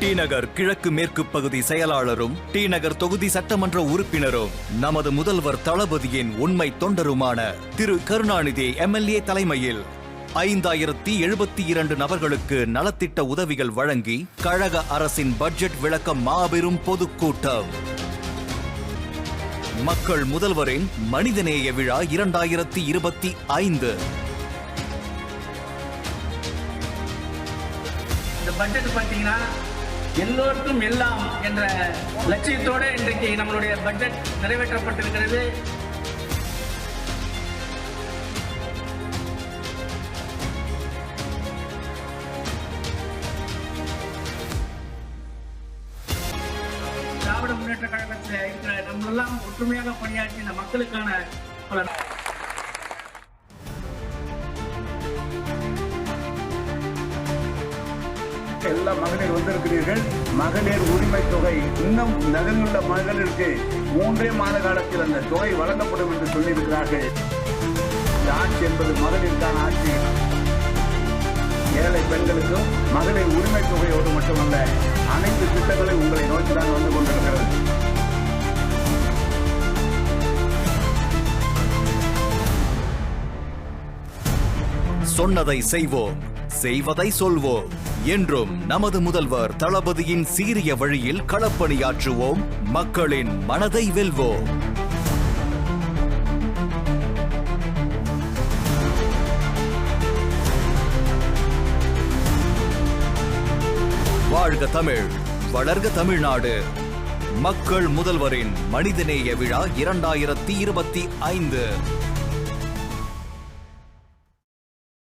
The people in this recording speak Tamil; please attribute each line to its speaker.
Speaker 1: டி நகர் கிழக்கு மேற்கு பகுதி செயலாளரும் டி நகர் தொகுதி சட்டமன்ற உறுப்பினரும் நமது முதல்வர் தளபதியின் உண்மை தொண்டருமான திரு கருணாநிதி எம்எல்ஏ தலைமையில் ஐந்தாயிரத்தி எழுபத்தி இரண்டு நபர்களுக்கு நலத்திட்ட உதவிகள் வழங்கி கழக அரசின் பட்ஜெட் விளக்க மாபெரும் பொதுக்கூட்டம். மக்கள் முதல்வரின் மனிதநேய விழா இரண்டாயிரத்தி இருபத்தி ஐந்து.
Speaker 2: இந்த பட்ஜெட் பார்த்தீங்கன்னா எல்லோருக்கும் எல்லாம் என்ற லட்சியத்தோடு இன்றைக்கு நம்மளுடைய பட்ஜெட் நிறைவேற்றப்பட்டிருக்கிறது. திராவிட முன்னேற்ற கழகத்தில் இருக்கிற நம்மளெல்லாம் ஒற்றுமையாக பணியாற்றி இந்த மக்களுக்கான பல
Speaker 3: எல்லா மகளிர் வந்திருக்கிறீர்கள். மகளிர் உரிமை தொகை இன்னும் நகர்ந்துள்ள மகளிருக்கு மூன்றே மாத காலத்தில் அந்த தொகை வழங்கப்படும் என்று சொல்லியிருக்கிறார்கள். இந்த ஆட்சி என்பது மகளிருக்கான ஆட்சி. ஏழை பெண்களுக்கும் மகளிர் உரிமை தொகையோடு மட்டுமல்ல அனைத்து திட்டங்களும் உங்களை நோக்கிதான் வந்து கொண்டிருக்கிறது.
Speaker 1: சொன்னதை செய்வோம். செய்வதை சொல்வோம். என்றும் நமது முதல்வர் தளபதியின் சீரிய வழியில் களப்பணியாற்றுவோம். மக்களின் மனதை வெல்வோம். வாழ்க தமிழ் வளர்க தமிழ்நாடு. மக்கள் முதல்வரின் மனிதநேய விழா இரண்டாயிரத்தி இருபத்தி ஐந்து.